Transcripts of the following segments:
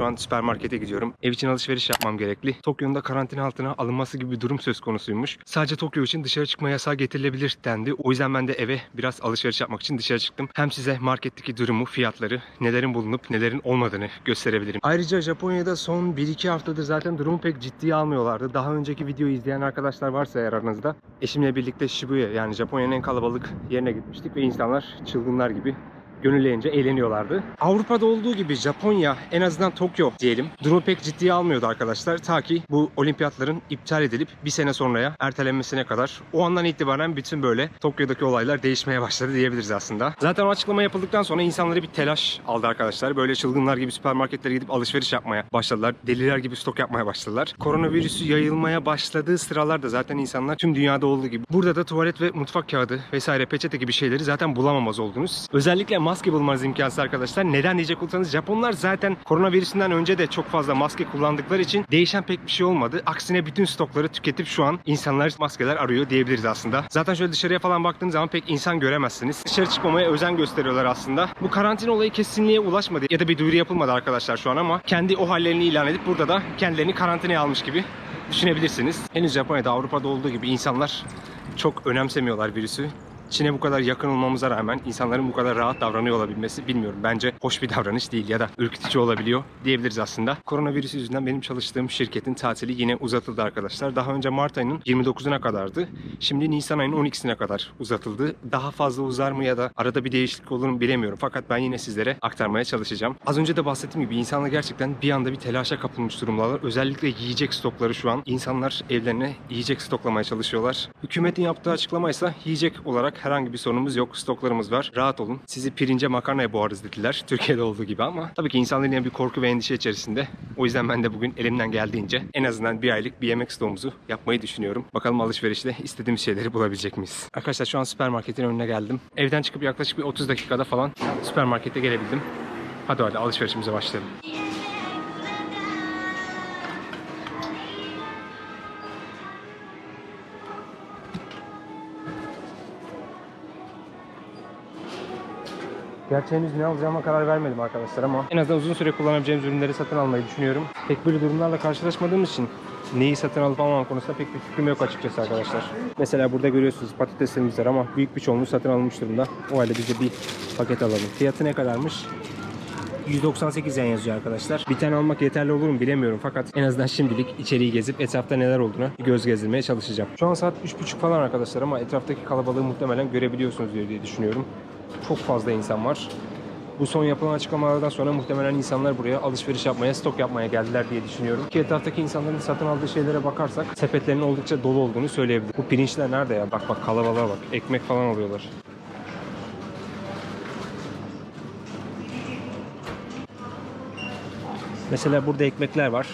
şu an süpermarkete gidiyorum. Ev için alışveriş yapmam gerekli. Tokyo'nun da karantina altına alınması gibi bir durum söz konusuymuş. Sadece Tokyo için dışarı çıkma yasağı getirilebilir dendi. O yüzden ben de eve biraz alışveriş yapmak için dışarı çıktım. Hem size marketteki durumu, fiyatları, nelerin bulunup nelerin olmadığını gösterebilirim. Ayrıca Japonya'da son 1-2 haftadır zaten durumu pek ciddiye almıyorlardı. Daha önceki videoyu izleyen arkadaşlar varsa eğer aranızda eşimle birlikte Shibuya yani Japonya'nın en kalabalık yerine gitmiştik ve insanlar çılgınlar gibi gönüllerince eğleniyorlardı. Avrupa'da olduğu gibi Japonya en azından Tokyo diyelim durumu pek ciddiye almıyordu arkadaşlar. Ta ki bu olimpiyatların iptal edilip bir sene sonraya ertelenmesine kadar o andan itibaren bütün böyle Tokyo'daki olaylar değişmeye başladı diyebiliriz aslında. Zaten o açıklama yapıldıktan sonra insanları bir telaş aldı arkadaşlar. Böyle çılgınlar gibi süpermarketlere gidip alışveriş yapmaya başladılar. Deliler gibi stok yapmaya başladılar. Koronavirüsü yayılmaya başladığı sıralarda zaten insanlar tüm dünyada olduğu gibi burada da tuvalet ve mutfak kağıdı vesaire peçete gibi şeyleri zaten bulamamaz oldunuz. Özellikle maske bulmanız imkansız arkadaşlar. Neden diyecek olursanız Japonlar zaten koronavirüsünden önce de çok fazla maske kullandıkları için değişen pek bir şey olmadı. Aksine bütün stokları tüketip şu an insanlar maskeler arıyor diyebiliriz aslında. Zaten şöyle dışarıya falan baktığınız zaman pek insan göremezsiniz. Dışarı çıkmamaya özen gösteriyorlar aslında. Bu karantina olayı kesinliğe ulaşmadı ya da bir duyuru yapılmadı arkadaşlar şu an ama kendi o hallerini ilan edip burada da kendilerini karantinaya almış gibi düşünebilirsiniz. Henüz Japonya'da Avrupa'da olduğu gibi insanlar çok önemsemiyorlar virüsü. Çin'e bu kadar yakın olmamıza rağmen insanların bu kadar rahat davranıyor olabilmesi bilmiyorum. Bence hoş bir davranış değil ya da ürkütücü olabiliyor diyebiliriz aslında. Koronavirüs yüzünden benim çalıştığım şirketin tatili yine uzatıldı arkadaşlar. Daha önce Mart ayının 29'una kadardı. Şimdi Nisan ayının 12'sine kadar uzatıldı. Daha fazla uzar mı ya da arada bir değişiklik olur mu bilemiyorum. Fakat ben yine sizlere aktarmaya çalışacağım. Az önce de bahsettiğim gibi insanlar gerçekten bir anda bir telaşa kapılmış durumdalar. Özellikle yiyecek stokları şu an. İnsanlar evlerine yiyecek stoklamaya çalışıyorlar. Hükümetin yaptığı açıklama ise yiyecek olarak herhangi bir sorunumuz yok. Stoklarımız var. Rahat olun. Sizi pirince makarnaya boğarız dediler. Türkiye'de olduğu gibi ama tabii ki insanların yine bir korku ve endişe içerisinde. O yüzden ben de bugün elimden geldiğince en azından bir aylık bir yemek stoğumuzu yapmayı düşünüyorum. Bakalım alışverişte istediğimiz şeyleri bulabilecek miyiz? Arkadaşlar şu an süpermarketin önüne geldim. Evden çıkıp yaklaşık bir 30 dakikada falan süpermarkete gelebildim. Hadi hadi alışverişimize başlayalım. Gerçi ne alacağıma karar vermedim arkadaşlar ama en azından uzun süre kullanabileceğimiz ürünleri satın almayı düşünüyorum. Pek böyle durumlarla karşılaşmadığımız için neyi satın alıp almam konusunda pek bir fikrim yok açıkçası arkadaşlar. Mesela burada görüyorsunuz patateslerimiz var ama büyük bir çoğunluğu satın alınmış durumda. O halde biz de bir paket alalım. Fiyatı ne kadarmış? 198 yen yazıyor arkadaşlar. Bir tane almak yeterli olur mu bilemiyorum fakat en azından şimdilik içeriği gezip etrafta neler olduğuna göz gezdirmeye çalışacağım. Şu an saat 3.30 falan arkadaşlar ama etraftaki kalabalığı muhtemelen görebiliyorsunuz diye düşünüyorum. Çok fazla insan var. Bu son yapılan açıklamalardan sonra muhtemelen insanlar buraya alışveriş yapmaya, stok yapmaya geldiler diye düşünüyorum. Ki etraftaki insanların satın aldığı şeylere bakarsak sepetlerin oldukça dolu olduğunu söyleyebilirim. Bu pirinçler nerede ya? Bak bak kalabalığa bak. Ekmek falan alıyorlar. Mesela burada ekmekler var.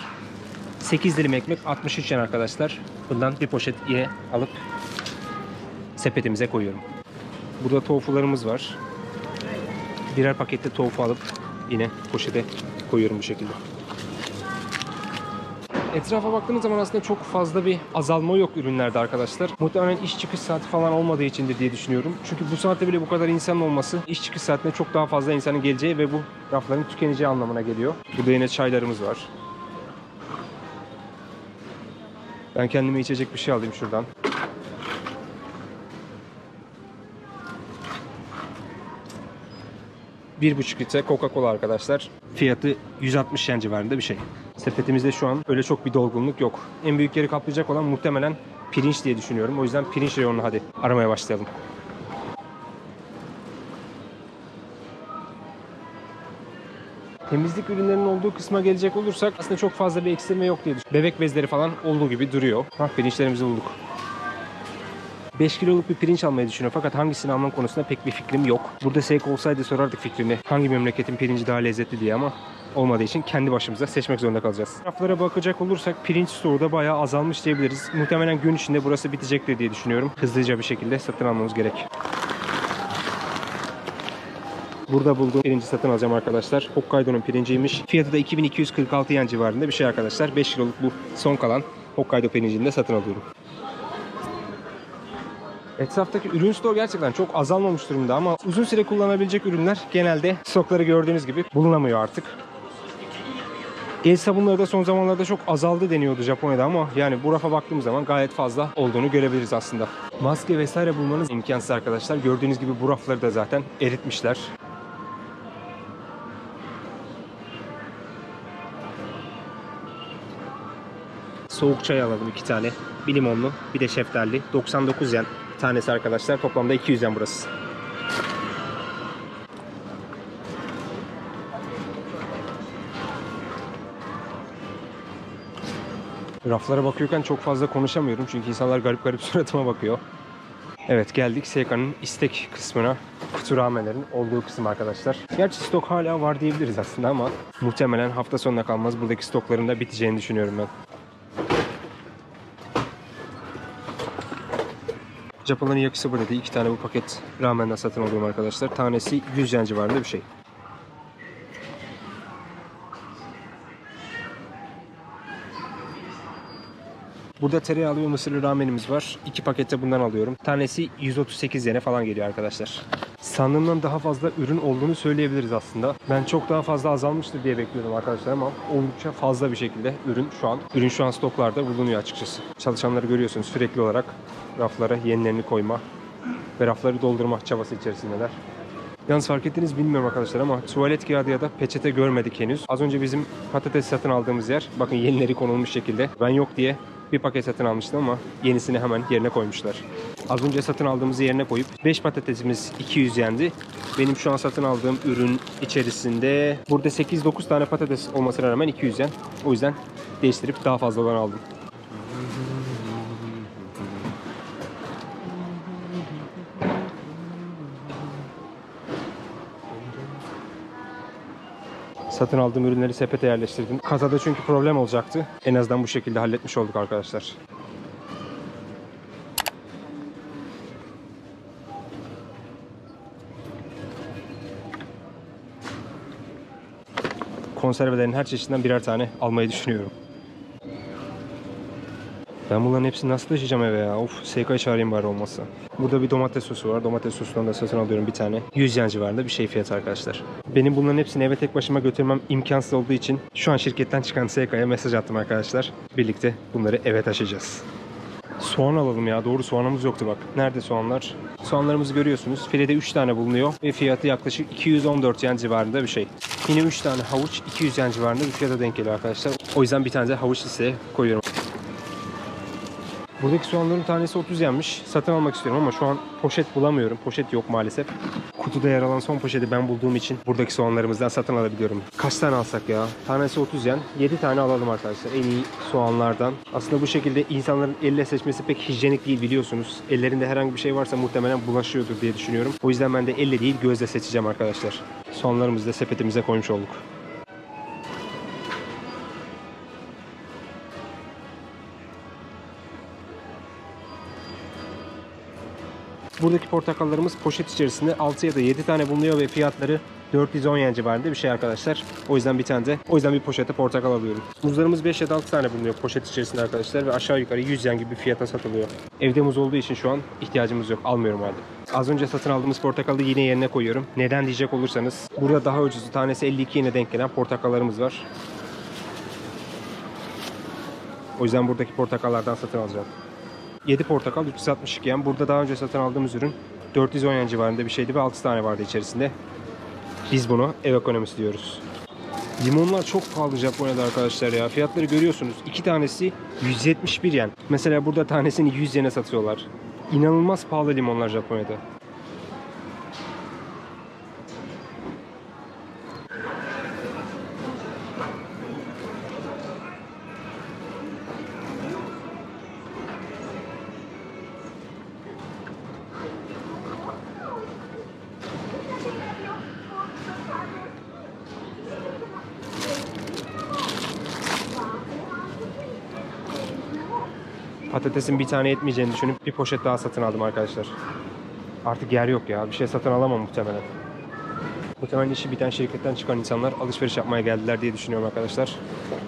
8 dilim ekmek 63 yen arkadaşlar. Bundan bir poşet yine alıp sepetimize koyuyorum. Burada tofularımız var. Birer pakette tofu alıp yine poşete koyuyorum bu şekilde. Etrafa baktığımız zaman aslında çok fazla bir azalma yok ürünlerde arkadaşlar. Muhtemelen iş çıkış saati falan olmadığı içindir diye düşünüyorum. Çünkü bu saatte bile bu kadar insanın olması iş çıkış saatinde çok daha fazla insanın geleceği ve bu rafların tükeneceği anlamına geliyor. Burada yine çaylarımız var. Ben kendime içecek bir şey alayım şuradan. Bir buçuk litre Coca-Cola arkadaşlar. Fiyatı 160 yen civarında bir şey. Sepetimizde şu an öyle çok bir dolgunluk yok. En büyük yeri kaplayacak olan muhtemelen pirinç diye düşünüyorum. O yüzden pirinç reyonunu hadi aramaya başlayalım. Temizlik ürünlerinin olduğu kısma gelecek olursak aslında çok fazla bir eksilme yok diye düşünüyorum. Bebek bezleri falan olduğu gibi duruyor. Hah pirinçlerimizi bulduk. 5 kiloluk bir pirinç almayı düşünüyorum fakat hangisini almam konusunda pek bir fikrim yok. Burada Seiko olsaydı sorardık fikrini. Hangi memleketin pirinci daha lezzetli diye ama olmadığı için kendi başımıza seçmek zorunda kalacağız. Raflara bakacak olursak pirinç stoğu da bayağı azalmış diyebiliriz. Muhtemelen gün içinde burası bitecektir diye düşünüyorum. Hızlıca bir şekilde satın almamız gerek. Burada bulduğum pirinci satın alacağım arkadaşlar. Hokkaido'nun pirinciymiş. Fiyatı da 2246 yen civarında bir şey arkadaşlar. 5 kiloluk bu son kalan Hokkaido pirincini de satın alıyorum. Etraftaki ürün stoğu gerçekten çok azalmamış durumda ama uzun süre kullanabilecek ürünler genelde stokları gördüğünüz gibi bulunamıyor artık. El sabunları da son zamanlarda çok azaldı deniyordu Japonya'da ama yani bu rafa baktığımız zaman gayet fazla olduğunu görebiliriz aslında. Maske vesaire bulmanız imkansız arkadaşlar. Gördüğünüz gibi bu rafları da zaten eritmişler. Soğuk çay alalım iki tane. Bir limonlu, bir de şeftali. 99 yen tanesi arkadaşlar. Toplamda 200 yen burası. Raflara bakıyorken çok fazla konuşamıyorum çünkü insanlar garip garip suratıma bakıyor. Evet geldik Seika'nın istek kısmına. Kutu ramenlerin olduğu kısım arkadaşlar. Gerçi stok hala var diyebiliriz aslında ama muhtemelen hafta sonuna kalmaz buradaki stokların da biteceğini düşünüyorum ben. Japonların yakisoba dedi. iki tane bu paket ramenden satın alıyorum arkadaşlar. Tanesi 100 yen civarında bir şey. Burada tereyağlı ve mısırlı ramenimiz var. İki pakette bundan alıyorum. Tanesi 138 yene falan geliyor arkadaşlar. Sandığımdan daha fazla ürün olduğunu söyleyebiliriz aslında. Ben çok daha fazla azalmıştır diye bekliyordum arkadaşlar ama oldukça fazla bir şekilde ürün şu an ürün şu an stoklarda bulunuyor açıkçası. Çalışanları görüyorsunuz sürekli olarak raflara yenilerini koyma ve rafları doldurma çabası içerisindeler. Yalnız fark ettiniz bilmiyorum arkadaşlar ama tuvalet kağıdı ya da peçete görmedik henüz. Az önce bizim patates satın aldığımız yer bakın yenileri konulmuş şekilde. Ben yok diye bir paket satın almıştım ama yenisini hemen yerine koymuşlar. Az önce satın aldığımızı yerine koyup 5 patatesimiz 200 yendi. Benim şu an satın aldığım ürün içerisinde burada 8-9 tane patates olmasına rağmen 200 yen. O yüzden değiştirip daha fazla olan aldım. Satın aldığım ürünleri sepete yerleştirdim. Kasada çünkü problem olacaktı. En azından bu şekilde halletmiş olduk arkadaşlar. Konservelerin her çeşidinden birer tane almayı düşünüyorum. Ben bunların hepsini nasıl taşıyacağım eve ya? Of Seika'yı çağırayım bari olmazsa. Burada bir domates sosu var. Domates sosundan da satın alıyorum bir tane. 100 yen civarında bir şey fiyatı arkadaşlar. Benim bunların hepsini eve tek başıma götürmem imkansız olduğu için şu an şirketten çıkan Seika'ya mesaj attım arkadaşlar. Birlikte bunları eve taşıyacağız. Soğan alalım ya. Doğru soğanımız yoktu bak. Nerede soğanlar? Soğanlarımızı görüyorsunuz. Filede 3 tane bulunuyor ve fiyatı yaklaşık 214 yen civarında bir şey. Yine 3 tane havuç 200 yen civarında bir fiyata denk geliyor arkadaşlar. O yüzden bir tane de havuç listeye koyuyorum. Buradaki soğanların tanesi 30 yenmiş. Satın almak istiyorum ama şu an poşet bulamıyorum. Poşet yok maalesef. Kutuda yer alan son poşeti ben bulduğum için buradaki soğanlarımızdan satın alabiliyorum. Kaç tane alsak ya? Tanesi 30 yen. 7 tane alalım arkadaşlar. En iyi soğanlardan. Aslında bu şekilde insanların elle seçmesi pek hijyenik değil biliyorsunuz. Ellerinde herhangi bir şey varsa muhtemelen bulaşıyordur diye düşünüyorum. O yüzden ben de elle değil gözle seçeceğim arkadaşlar. Soğanlarımızı da sepetimize koymuş olduk. Buradaki portakallarımız poşet içerisinde 6 ya da 7 tane bulunuyor ve fiyatları 410 yen civarında bir şey arkadaşlar. O yüzden bir tane de o yüzden bir poşete portakal alıyorum. Muzlarımız 5 ya da 6 tane bulunuyor poşet içerisinde arkadaşlar ve aşağı yukarı 100 yen gibi bir fiyata satılıyor. Evde muz olduğu için şu an ihtiyacımız yok. Almıyorum halde. Az önce satın aldığımız portakalı yine yerine koyuyorum. Neden diyecek olursanız burada daha ucuzu tanesi 52 yene denk gelen portakallarımız var. O yüzden buradaki portakallardan satın alacağım. 7 portakal 362 yen. Burada daha önce satın aldığımız ürün 410 yen civarında bir şeydi ve 6 tane vardı içerisinde. Biz bunu ev ekonomisi diyoruz. Limonlar çok pahalı Japonya'da arkadaşlar ya. Fiyatları görüyorsunuz. 2 tanesi 171 yen. Mesela burada tanesini 100 yene satıyorlar. İnanılmaz pahalı limonlar Japonya'da. Patatesin bir tane yetmeyeceğini düşünüp bir poşet daha satın aldım arkadaşlar. Artık yer yok ya. Bir şey satın alamam muhtemelen. Muhtemelen işi biten şirketten çıkan insanlar alışveriş yapmaya geldiler diye düşünüyorum arkadaşlar.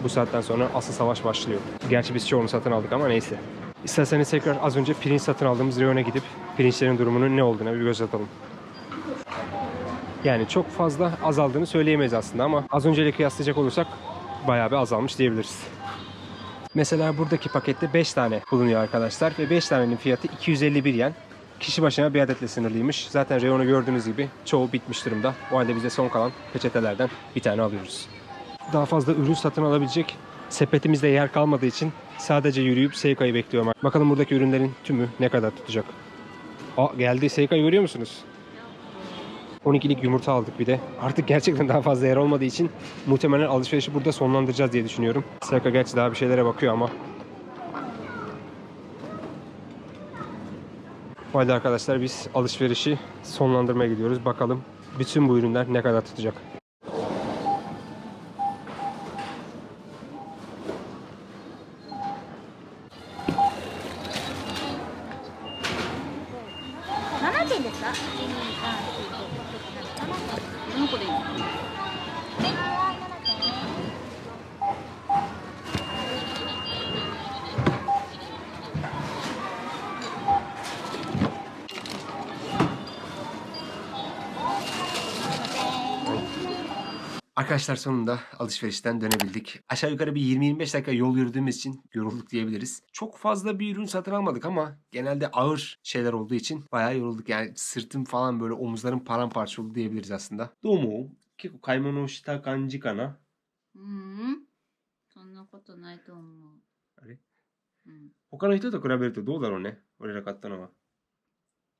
Bu saatten sonra asıl savaş başlıyor. Gerçi biz çoğunu satın aldık ama neyse. İsterseniz tekrar az önce pirinç satın aldığımız reyona gidip pirinçlerin durumunun ne olduğuna bir göz atalım. Yani çok fazla azaldığını söyleyemeyiz aslında ama az önceyle kıyaslayacak olursak bayağı bir azalmış diyebiliriz. Mesela buradaki pakette 5 tane bulunuyor arkadaşlar ve 5 tanenin fiyatı 251 yen. Kişi başına bir adetle sınırlıymış. Zaten reyonu gördüğünüz gibi çoğu bitmiş durumda. O halde bize son kalan peçetelerden bir tane alıyoruz. Daha fazla ürün satın alabilecek sepetimizde yer kalmadığı için sadece yürüyüp Seika'yı bekliyorum. Bakalım buradaki ürünlerin tümü ne kadar tutacak. Aa geldi Seika'yı görüyor musunuz? 12'lik yumurta aldık bir de. Artık gerçekten daha fazla yer olmadığı için muhtemelen alışverişi burada sonlandıracağız diye düşünüyorum. Seika gerçi daha bir şeylere bakıyor ama. O halde arkadaşlar biz alışverişi sonlandırmaya gidiyoruz. Bakalım bütün bu ürünler ne kadar tutacak. Arkadaşlar sonunda alışverişten dönebildik. Aşağı yukarı bir 20-25 dakika yol yürüdüğümüz için yorulduk diyebiliriz. Çok fazla bir ürün satın almadık ama genelde ağır şeyler olduğu için bayağı yorulduk. Yani sırtım falan böyle omuzlarım paramparça oldu diyebiliriz aslında. Domo, 結構買い物をした感じかな。うーんそんなことないと思うあれうん他の人と比べるとどうだろうね。俺ら買ったのは。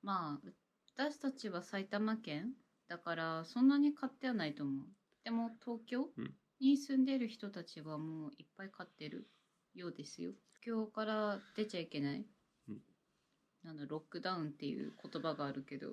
まあ私たちは埼玉県だからそんなに買ってはないと思う でも東京うんに住んでいる人たちはもういっぱい買ってるようですよ今日から出ちゃいけない、うんなんだロックダウンっていう言葉があるけど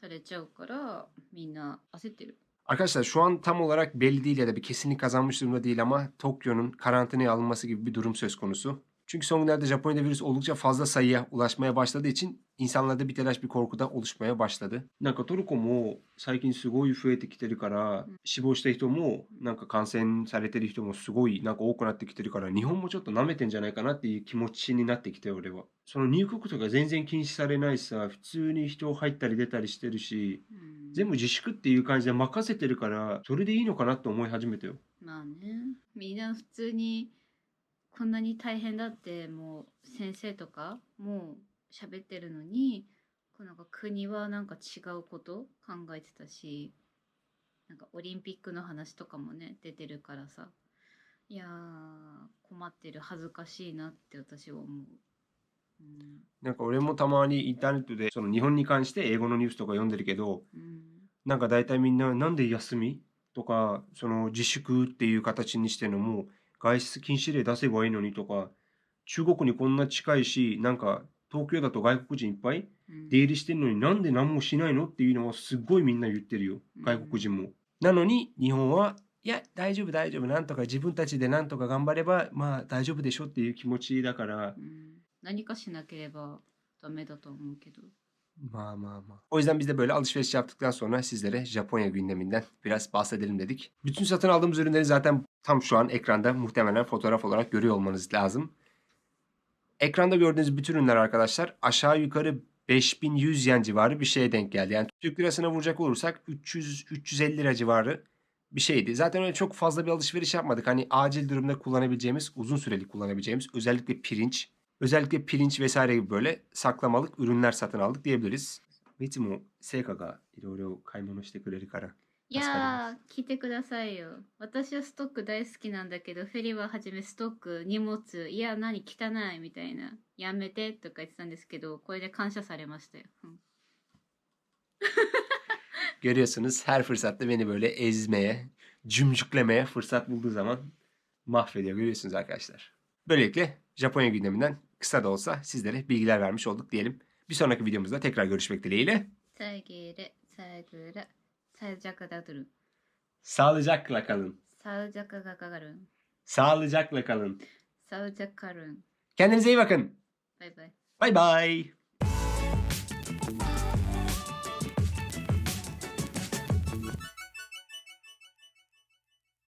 されちゃうからみんな焦ってる Arkadaşlar şu an tam olarak belli değil ya da bir kesinlik kazanmış durumda değil ama Tokyo'nun karantinaya alınması gibi bir durum söz konusu. Çünkü son günlerde Japonya'da virüs oldukça fazla sayıya ulaşmaya başladığı için insanlarda bir telaş bir korku da oluşmaya başladı. なんかトルコも最近すごい増えてきてるから、うん死亡した人もなんか感染されてる人もすごいなんか多くなってきてるから日本もちょっと舐めてんじゃないかなっていう気持ちになってきて俺は。その入国とか全然禁止されないしさ普通に人入ったり出たりしてるしうん全部自粛っていう感じで任せてるからそれでいいのかなって思い始めたよ。まあねみんな普通にこんなに大変だってもう先生とかもう喋ってるのになんか国はなんか違うこと考えてたしなんかオリンピックの話とかもね出てるからさ。いやー困ってる恥ずかしいなって私は思う。うん。なんか俺もたまにインターネットでその日本に関して英語のニュースとか読んでるけどうん。なんか大体みんななんで休み？とかその自粛っていう形にしてるのも外出禁止令出せばいいのにとか中国にこんな近いしなんか東京だと外国人いっぱいうん。出入りしてるのになんで何もしないのっていうのはすっごいみんな言ってるよ。うん。外国人も。なのに日本はいや大丈夫大丈夫なんとか自分たちでなんとか頑張ればまあ大丈夫でしょっていう気持ちだから。うん。何かしなければダメだと思うけど。Ma ma ma. O yüzden biz de böyle alışveriş yaptıktan sonra sizlere Japonya gündeminden biraz bahsedelim dedik. Bütün satın aldığımız ürünleri zaten tam şu an ekranda muhtemelen fotoğraf olarak görüyor olmanız lazım. Ekranda gördüğünüz bütün ürünler arkadaşlar aşağı yukarı 5100 yen civarı bir şeye denk geldi. Yani Türk lirasına vuracak olursak 300-350 lira civarı bir şeydi. Zaten öyle çok fazla bir alışveriş yapmadık. Hani acil durumda kullanabileceğimiz, uzun süreli kullanabileceğimiz özellikle pirinç, özellikle pirinç vesaire gibi böyle saklamalık ürünler satın aldık diyebiliriz. いつも成果がいろいろ買い物してくれるから。い助かりまやー聞いてくださいよ私はストック大好きなんだけどフェリははじめストック荷物いや何汚いみたいなやめてとか言ってたんですけどこれで感謝されましたよ、うん、 Görüyorsunuz her fırsatta beni böyle ezmeye, cümcüklemeye fırsat bulduğu zaman mahvediyor. Görüyorsunuz arkadaşlar. Böylelikle Japonya gündeminden kısa da olsa sizlere bilgiler vermiş olduk diyelim. Bir sonraki videomuzda tekrar görüşmek dileğiyle. Sevgiyle, saygıyla, sağlıcakla durun. Sağlıcakla kalın. Sağlıcakla kalın. Sağlıcakla kalın. Sağlıcakla kalın. Kendinize iyi bakın. Bay bay. Bay bay.